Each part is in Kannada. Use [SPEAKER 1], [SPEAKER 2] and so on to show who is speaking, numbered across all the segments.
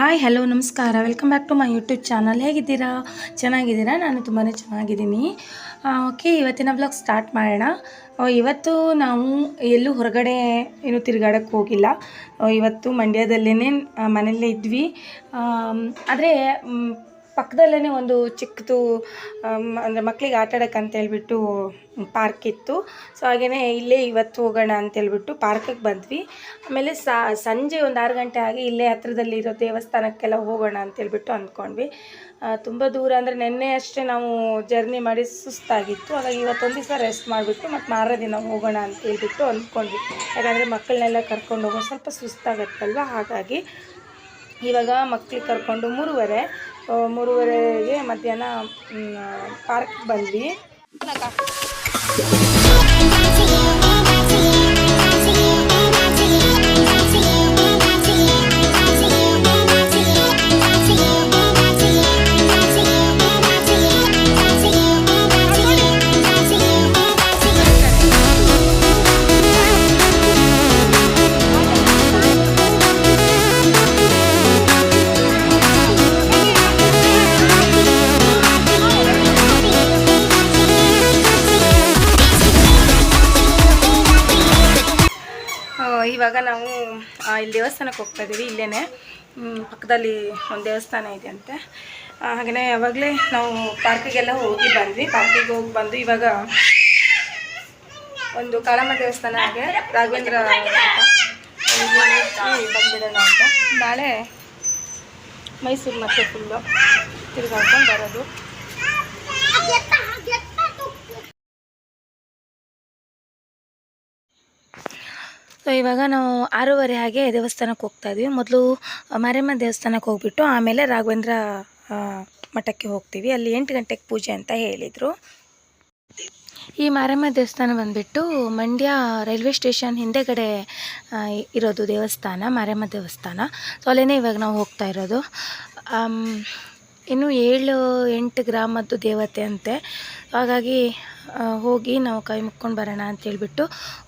[SPEAKER 1] ಹಾಯ್, ಹಲೋ, ನಮಸ್ಕಾರ. Welcome back to my YouTube channel ಹೇಗಿದ್ದೀರಾ? ಚೆನ್ನಾಗಿದ್ದೀರಾ? ನಾನು ತುಂಬಾ ಚೆನ್ನಾಗಿದ್ದೀನಿ. ಓಕೆ ಇವತ್ತಿನ ಬ್ಲಾಗ್ ಸ್ಟಾರ್ಟ್ ಮಾಡೋಣ. ಇವತ್ತು ನಾವು ಎಲ್ಲೂ ಹೊರಗಡೆ ಏನು ತಿರುಗಾಡೋಕ್ಕೆ ಹೋಗಿಲ್ಲ. ಇವತ್ತು ಮಂಡ್ಯದಲ್ಲೇ ಮನೆಯಲ್ಲೇ ಇದ್ವಿ. ಆದರೆ ಪಕ್ಕದಲ್ಲೇ ಒಂದು ಚಿಕ್ಕದು ಅಂದರೆ ಮಕ್ಕಳಿಗೆ ಆಟ ಆಡೋಕೆ ಅಂತ ಹೇಳ್ಬಿಟ್ಟು ಪಾರ್ಕ್ ಇತ್ತು. ಸೊ ಹಾಗೆಯೇ ಇಲ್ಲೇ ಇವತ್ತು ಹೋಗೋಣ ಅಂತೇಳ್ಬಿಟ್ಟು ಪಾರ್ಕಿಗೆ ಬಂದ್ವಿ. ಆಮೇಲೆ ಸಂಜೆ ಒಂದು ಆರು ಗಂಟೆ ಆಗಿ ಇಲ್ಲೇ ಹತ್ರದಲ್ಲಿರೋ ದೇವಸ್ಥಾನಕ್ಕೆಲ್ಲ ಹೋಗೋಣ ಅಂತೇಳ್ಬಿಟ್ಟು ಅಂದ್ಕೊಂಡ್ವಿ. ತುಂಬ ದೂರ ಅಂದರೆ ನಿನ್ನೆ ಅಷ್ಟೇ ನಾವು ಜರ್ನಿ ಮಾಡಿ ಸುಸ್ತಾಗಿತ್ತು. ಹಾಗಾಗಿ ಇವತ್ತೊಂದು ದಿವಸ ರೆಸ್ಟ್ ಮಾಡಿಬಿಟ್ಟು ಮತ್ತು ಮಾರನೇ ದಿನ ಹೋಗೋಣ ಅಂತ ಹೇಳ್ಬಿಟ್ಟು ಅಂದ್ಕೊಂಡ್ವಿ. ಯಾಕಂದರೆ ಮಕ್ಕಳನ್ನೆಲ್ಲ ಕರ್ಕೊಂಡು ಹೋಗೋ ಸ್ವಲ್ಪ ಸುಸ್ತಾಗತ್ತಲ್ವ? ಹಾಗಾಗಿ ಇವಾಗ ಮಕ್ಳಿಗೆ ಕರ್ಕೊಂಡು ಮೂರುವರೆ. ಮೂರುವರೆಗೆ ಮಧ್ಯಾಹ್ನ ಪಾರ್ಕ್ ಬಂದ್ವಿ. ಇವಾಗ ನಾವು ಇಲ್ಲಿ ದೇವಸ್ಥಾನಕ್ಕೆ ಹೋಗ್ತಾ ಇದ್ದೀವಿ ಇಲ್ಲೇ ಪಕ್ಕದಲ್ಲಿ ಒಂದು ದೇವಸ್ಥಾನ ಇದೆ ಅಂತೆ. ಹಾಗೆಯೇ ಯಾವಾಗಲೇ ನಾವು ಪಾರ್ಕಿಗೆಲ್ಲ ಹೋಗಿ ಬಂದ್ವಿ. ಪಾರ್ಕಿಗೆ ಹೋಗಿ ಬಂದು ಇವಾಗ ಒಂದು ಕಾಳಮ್ಮ ದೇವಸ್ಥಾನ ಹಾಗೆ ರಾಘವೇಂದ್ರ ಬಂದಿರೋಣ ಅಂತ ನಾಳೆ ಮೈಸೂರು ಮತ್ತೆ ಫುಲ್ಲು ತಿರುಗಾಡ್ಕೊಂಡು ಬರೋದು. ಸೊ ಇವಾಗ ನಾವು ಆರೂವರೆ ಹಾಗೆ ದೇವಸ್ಥಾನಕ್ಕೆ ಹೋಗ್ತಾ ಇದ್ವಿ. ಮೊದಲು ಮಾರಿಯಮ್ಮ ದೇವಸ್ಥಾನಕ್ಕೆ ಹೋಗ್ಬಿಟ್ಟು ಆಮೇಲೆ ರಾಘವೇಂದ್ರ ಮಠಕ್ಕೆ ಹೋಗ್ತೀವಿ. ಅಲ್ಲಿ ಎಂಟು ಗಂಟೆಗೆ ಪೂಜೆ ಅಂತ ಹೇಳಿದರು. ಈ ಮಾರಮ್ಮ ದೇವಸ್ಥಾನ ಬಂದುಬಿಟ್ಟು ಮಂಡ್ಯ ರೈಲ್ವೆ ಸ್ಟೇಷನ್ ಹಿಂದೆಗಡೆ ಇರೋದು ದೇವಸ್ಥಾನ, ಮಾರಮ್ಮ ದೇವಸ್ಥಾನ. ಸೊ ಅಲ್ಲೇ ಇವಾಗ ನಾವು ಹೋಗ್ತಾ ಇರೋದು. ಇನ್ನು ಏಳು, ಎಂಟು ಗ್ರಾಮದ್ದು ದೇವತೆ ಅಂತೆ. ಹಾಗಾಗಿ ಹೋಗಿ ನಾವು ಕೈ ಮುಕ್ಕೊಂಡು ಬರೋಣ ಅಂತೇಳ್ಬಿಟ್ಟು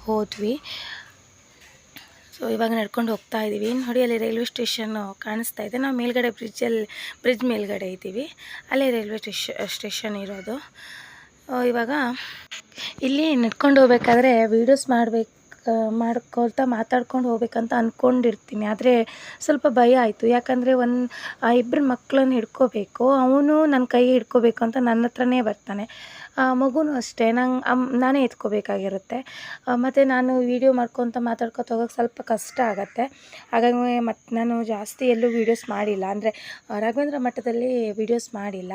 [SPEAKER 1] ಹೋದ್ವಿ. ಸೊ ಇವಾಗ ನಡ್ಕೊಂಡು ಹೋಗ್ತಾ ಇದ್ದೀವಿ ನೋಡಿ ಅಲ್ಲಿ ರೈಲ್ವೆ ಸ್ಟೇಷನ್ ಕಾಣಿಸ್ತಾ ಇದೆ. ನಾವು ಮೇಲ್ಗಡೆ ಬ್ರಿಡ್ಜಲ್ಲಿ ಬ್ರಿಡ್ಜ್ ಮೇಲ್ಗಡೆ ಇದ್ದೀವಿ. ಅಲ್ಲೇ ರೈಲ್ವೆ ಸ್ಟೇಷ, ಸ್ಟೇಷನ್ ಇರೋದು. ಇವಾಗ ಇಲ್ಲಿ ನಡ್ಕೊಂಡು ಹೋಗ್ಬೇಕಾದ್ರೆ ವೀಡಿಯೋಸ್ ಮಾಡ್ಬೇಕು. ಮಾಡ್ಕೊಳ್ತಾ ಮಾತಾಡ್ಕೊಂಡು ಹೋಗ್ಬೇಕಂತ ಅಂದ್ಕೊಂಡಿರ್ತೀನಿ ಆದರೆ ಸ್ವಲ್ಪ ಭಯ ಆಯಿತು. ಯಾಕಂದರೆ ಒಂದು, ಆ ಇಬ್ಬರು ಮಕ್ಕಳನ್ನ ಹಿಡ್ಕೋಬೇಕು. ಅವನು ನನ್ನ ಕೈ ಹಿಡ್ಕೋಬೇಕು ಅಂತ ನನ್ನ ಹತ್ರನೇ ಬರ್ತಾನೆ. ಆ ಮಗುನೂ ಅಷ್ಟೇ. ನಂಗೆ ನಾನೇ ಎತ್ಕೋಬೇಕಾಗಿರುತ್ತೆ. ಮತ್ತು ನಾನು ವೀಡಿಯೋ ಮಾಡ್ಕೊತ ಮಾತಾಡ್ಕೊತ ಹೋಗೋಕೆ ಸ್ವಲ್ಪ ಕಷ್ಟ ಆಗುತ್ತೆ. ಹಾಗಾಗಿ ಮತ್ತು ನಾನು ಜಾಸ್ತಿ ಎಲ್ಲೂ ವೀಡಿಯೋಸ್ ಮಾಡಿಲ್ಲ. ಅಂದರೆ ರಾಘವೇಂದ್ರ ಮಠದಲ್ಲಿ ವೀಡಿಯೋಸ್ ಮಾಡಿಲ್ಲ.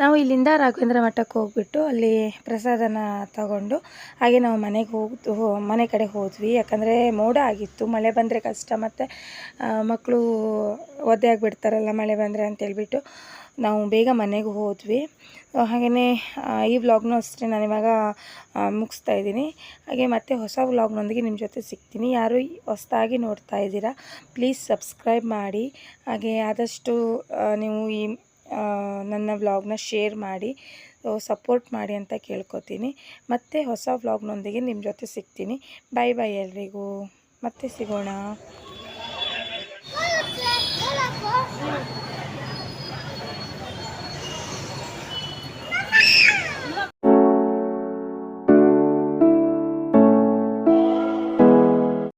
[SPEAKER 1] ನಾವು ಇಲ್ಲಿಂದ ರಾಘವೇಂದ್ರ ಮಠಕ್ಕೆ ಹೋಗ್ಬಿಟ್ಟು ಅಲ್ಲಿ ಪ್ರಸಾದನ ತಗೊಂಡು ಹಾಗೆ ನಾವು ಮನೆಗೆ ಹೋಗ್ದು ಮನೆ ಕಡೆ ಹೋದ್ವಿ. ಯಾಕಂದರೆ ಮೋಡ ಆಗಿತ್ತು, ಮಳೆ ಬಂದರೆ ಕಷ್ಟ. ಮತ್ತು ಮಕ್ಕಳು ಒದ್ದೆ ಆಗಿಬಿಡ್ತಾರಲ್ಲ ಮಳೆ ಬಂದರೆ ಅಂತೇಳ್ಬಿಟ್ಟು ನಾವು ಬೇಗ ಮನೆಗೆ ಹೋದ್ವಿ. ಹಾಗೆಯೇ ಈ ವ್ಲಾಗ್ನೂ ಅಷ್ಟೇ. ನಾನು ಇವಾಗ ಮುಗಿಸ್ತಾ ಇದ್ದೀನಿ. ಹಾಗೆ ಮತ್ತೆ ಹೊಸ ವ್ಲಾಗ್ನೊಂದಿಗೆ ನಿಮ್ಮ ಜೊತೆ ಸಿಗ್ತೀನಿ. ಯಾರು ಹೊಸದಾಗಿ ನೋಡ್ತಾ ಇದ್ದೀರಾ ಪ್ಲೀಸ್ ಸಬ್ಸ್ಕ್ರೈಬ್ ಮಾಡಿ. ಹಾಗೆ ಆದಷ್ಟು ನೀವು ಈ ನನ್ನ ವ್ಲಾಗ್ನ ಶೇರ್ ಮಾಡಿ ಸಪೋರ್ಟ್ ಮಾಡಿ ಅಂತ ಕೇಳ್ಕೊತೀನಿ. ಮತ್ತೆ ಹೊಸ ವ್ಲಾಗ್ನೊಂದಿಗೆ ನಿಮ್ಮ ಜೊತೆ ಸಿಗ್ತೀನಿ. ಬಾಯ್ ಬಾಯ್ ಎಲ್ರಿಗೂ. ಮತ್ತೆ ಸಿಗೋಣ.